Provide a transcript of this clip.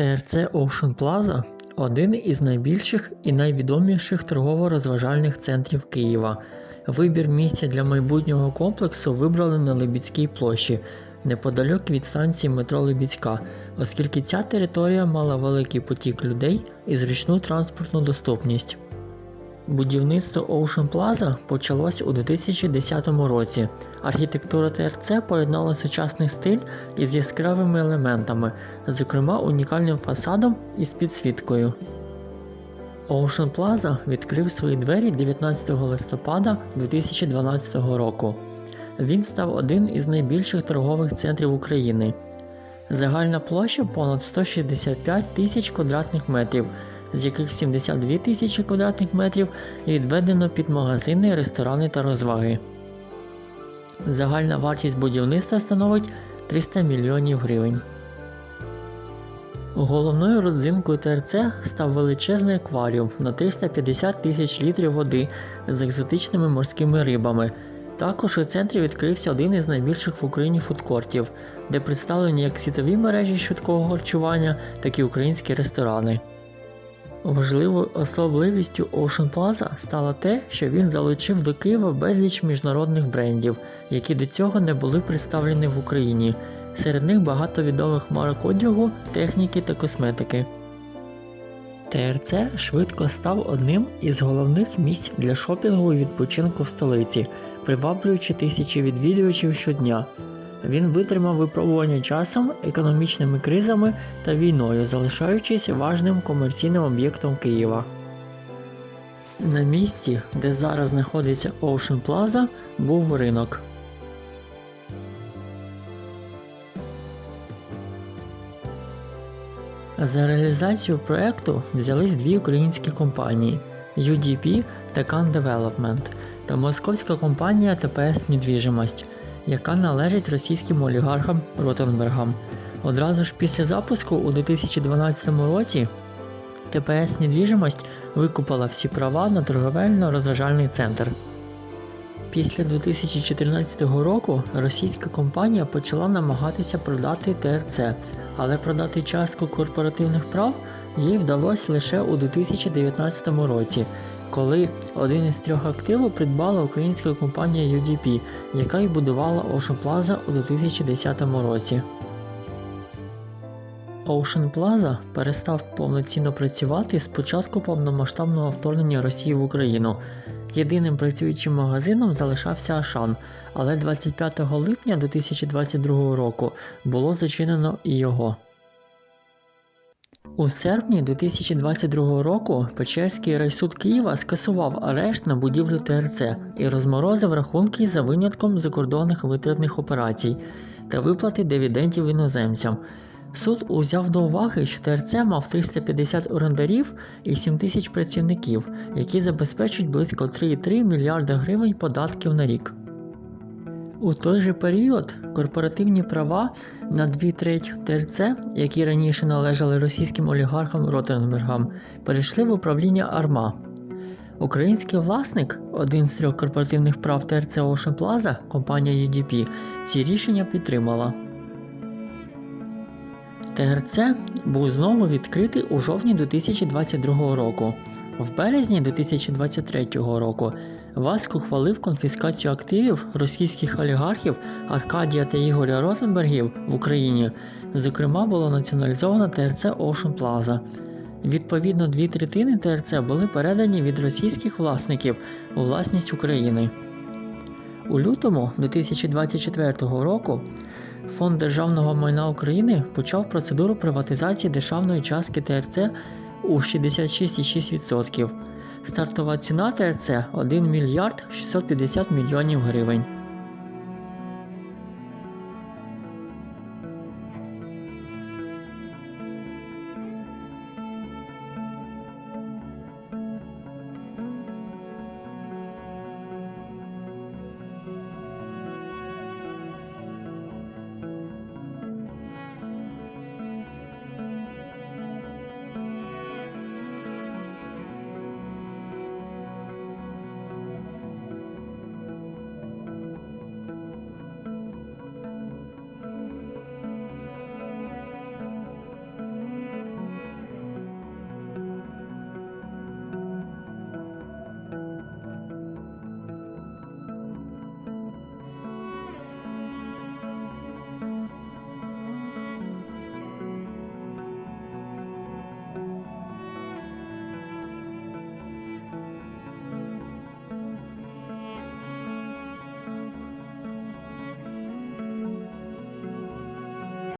ТРЦ Ocean Plaza – один із найбільших і найвідоміших торгово-розважальних центрів Києва. Вибір місця для майбутнього комплексу вибрали на Либіцькій площі, неподалік від станції метро Либіцька, оскільки ця територія мала великий потік людей і зручну транспортну доступність. Будівництво Ocean Plaza почалось у 2010 році. Архітектура ТРЦ поєднала сучасний стиль із яскравими елементами, зокрема унікальним фасадом із підсвіткою. Ocean Plaza відкрив свої двері 19 листопада 2012 року. Він став один із найбільших торгових центрів України. Загальна площа понад 165 тисяч квадратних метрів, з яких 72 тисячі квадратних метрів відведено під магазини, ресторани та розваги. Загальна вартість будівництва становить 300 мільйонів гривень. Головною родзинкою ТРЦ став величезний акваріум на 350 тисяч літрів води з екзотичними морськими рибами. Також у центрі відкрився один із найбільших в Україні фудкортів, де представлені як світові мережі швидкого харчування, так і українські ресторани. Важливою особливістю Ocean Plaza стало те, що він залучив до Києва безліч міжнародних брендів, які до цього не були представлені в Україні. Серед них багато відомих марок одягу, техніки та косметики. ТРЦ швидко став одним із головних місць для шопінгу і відпочинку в столиці, приваблюючи тисячі відвідувачів щодня. Він витримав випробування часом, економічними кризами та війною, залишаючись важним комерційним об'єктом Києва. На місці, де зараз знаходиться Ocean Plaza, був ринок. За реалізацію проекту взялись дві українські компанії UDP та Can Development та московська компанія ТПС Недвіжимость, яка належить російським олігархам Ротенбергам. Одразу ж після запуску у 2012 році ТПС Недвіжимость викупила всі права на торговельно-розважальний центр. Після 2014 року російська компанія почала намагатися продати ТРЦ, але продати частку корпоративних прав їй вдалося лише у 2019 році, коли один із трьох активів придбала українська компанія UDP, яка й будувала Ocean Plaza у 2010 році. Ocean Plaza перестав повноцінно працювати з початку повномасштабного вторгнення Росії в Україну. Єдиним працюючим магазином залишався Ашан, але 25 липня 2022 року було зачинено і його. У серпні 2022 року Печерський райсуд Києва скасував арешт на будівлю ТРЦ і розморозив рахунки за винятком закордонних витратних операцій та виплати дивідендів іноземцям. Суд узяв до уваги, що ТРЦ мав 350 орендарів і 7 тисяч працівників, які забезпечують близько 3,3 мільярда гривень податків на рік. У той же період корпоративні права на 2 треть ТРЦ, які раніше належали російським олігархам Ротенбергам, перейшли в управління Арма. Український власник, один з трьох корпоративних прав ТРЦ Ocean Plaza, компанія UDP, ці рішення підтримала. ТРЦ був знову відкритий у жовтні 2022 року. В березні 2023 року ВАСК ухвалив конфіскацію активів російських олігархів Аркадія та Ігоря Ротенбергів в Україні. Зокрема, було націоналізовано ТРЦ Ocean Plaza. Відповідно, дві третини ТРЦ були передані від російських власників у власність України. У лютому 2024 року Фонд державного майна України почав процедуру приватизації державної частки ТРЦ у 66,6%. Стартова ціна ТРЦ 1 мільярд 650 мільйонів гривень.